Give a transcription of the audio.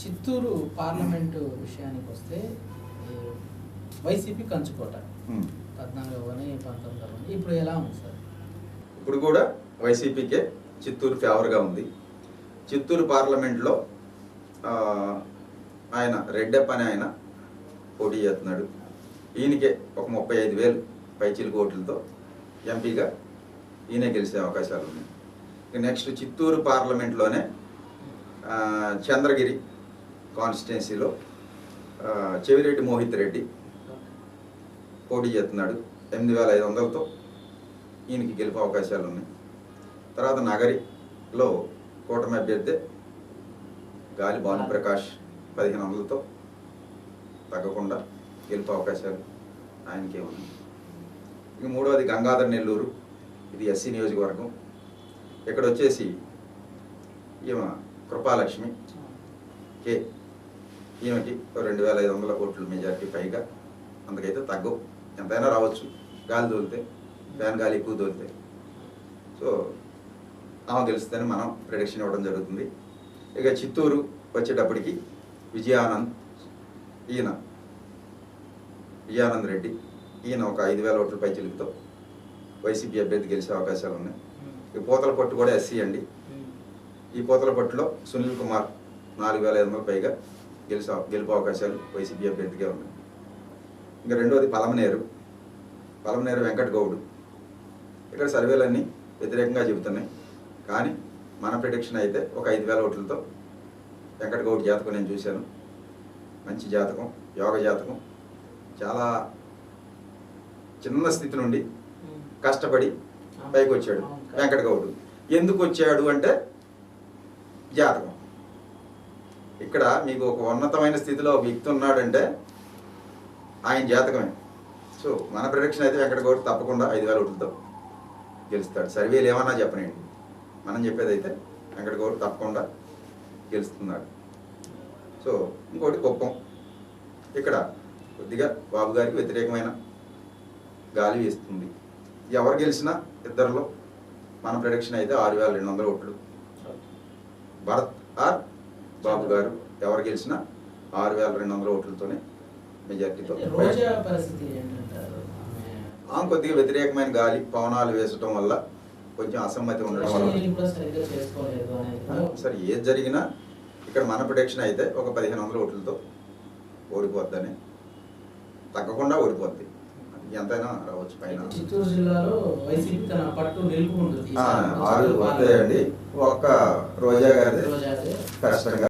Chittoor parliament విషయానికి వస్తే YCP కంచుకోట. పద్నాలుగు అని పంతొమ్మిది ఇప్పుడు ఎలా ఉంది సార్? ఇప్పుడు కూడా వైసీపీకే చిత్తూరు ఫేవర్గా ఉంది. చిత్తూరు పార్లమెంట్లో ఆయన రెడ్డప్ప అని ఆయన పోటీ చేస్తున్నాడు. ఈయనకే ఒక ముప్పై ఐదు వేలు పైచిలుకు ఓట్లతో ఎంపీగా ఈయనే గెలిచే అవకాశాలు ఉన్నాయి. నెక్స్ట్ చిత్తూరు పార్లమెంట్లోనే చంద్రగిరి కాన్స్టిట్యున్సీలో చెవిరెడ్డి మోహిత్ రెడ్డి పోటీ చేస్తున్నాడు. ఎనిమిది వేల ఐదు వందలతో ఈయనకి గెలుపు అవకాశాలు ఉన్నాయి తర్వాత నగరిలో కూటమి అభ్యర్థి గాలి భానుప్రకాష్ పదిహేను వందలతో తగ్గకుండా గెలుపు అవకాశాలు ఆయనకే ఉన్నాయి. ఇక మూడవది గంగాధర్ నెల్లూరు. ఇది ఎస్సీ నియోజకవర్గం. ఇక్కడ వచ్చేసి ఈమె కృపాలక్ష్మి కే ఈమెకి రెండు వేల ఐదు వందల ఓట్లు మెజారిటీ పైగా అందుకైతే తగ్గవు ఎంతైనా రావచ్చు. గాలి తోలితే ఫ్యాన్ గాలి ఎక్కువ తోలితే. సో ఆమె గెలుస్తుందని మనం ప్రిడిక్షన్ ఇవ్వడం జరుగుతుంది. ఇక చిత్తూరు వచ్చేటప్పటికి విజయానంద్ ఈయన విజయానంద్ రెడ్డి ఈయన ఒక ఐదు వేల ఓట్ల పై చిలుకుతో వైసీపీ అభ్యర్థి గెలిచే అవకాశాలు ఉన్నాయి. ఈ పోతల పట్టు కూడా ఎస్సీ అండి. ఈ పోతల పట్టులో సునీల్ కుమార్ నాలుగు వేల ఐదు వందల పైగా గెలిచే గెలుపు అవకాశాలు వైసీపీ అభ్యర్థిగా ఉన్నాయి. ఇంకా రెండోది పలమనేరు. పలమనేరు వెంకట్ గౌడ్. ఇక్కడ సర్వేలన్నీ వ్యతిరేకంగా చెబుతున్నాయి. కానీ మన ప్రిడిక్షన్ అయితే ఒక ఐదు వేల ఓట్లతో వెంకట గౌడ్ జాతకం నేను చూశాను. మంచి జాతకం యోగ జాతకం. చాలా చిన్న స్థితి నుండి కష్టపడి పైకి వచ్చాడు వెంకట గౌడ్. ఎందుకు వచ్చాడు అంటే జాతకం. ఇక్కడ మీకు ఒక ఉన్నతమైన స్థితిలో వ్యక్తి ఉన్నాడంటే ఆయన జాతకమే. సో మన ప్రొడక్షన్ అయితే వెంకట గౌడ్ తప్పకుండా ఐదు వేల ఓట్లతో గెలుస్తాడు. సర్వేలు ఏమన్నా చెప్పనండి మనం చెప్పేది అయితే వెంకట గౌడ్ తప్పకుండా గెలుస్తున్నాడు. సో ఇంకోటి కుప్పం. ఇక్కడ కొద్దిగా బాబు గారికి వ్యతిరేకమైన గాలి వేస్తుంది. ఎవరు గెలిచినా ఇద్దరిలో మన ప్రొడక్షన్ అయితే ఆరు వేల రెండు వందల ఓట్లు. భరత్ ఆర్ బాబు గారు ఎవరు గెలిచినా ఆరు వేల రెండు వందల ఓట్లతోనే మెజార్టీతో ఆమె కొద్దిగా వ్యతిరేకమైన గాలి పవనాలు వేసటం వల్ల కొంచెం అసమ్మతి ఉండడం వల్ల. సరే ఏది జరిగినా ఇక్కడ మన ప్రొడక్షన్ అయితే ఒక పదిహేను వందల ఓట్లతో ఓడిపోద్దని. తగ్గకుండా ఓడిపోద్ది. ఎంతైనా రావచ్చు పైన. చిత్తూరు జిల్లాలో వైసీపీ తన పట్టు నిలుపుకుంటుంది. వస్తాయండి ఒక్క రోజా గారి. కష్టంగా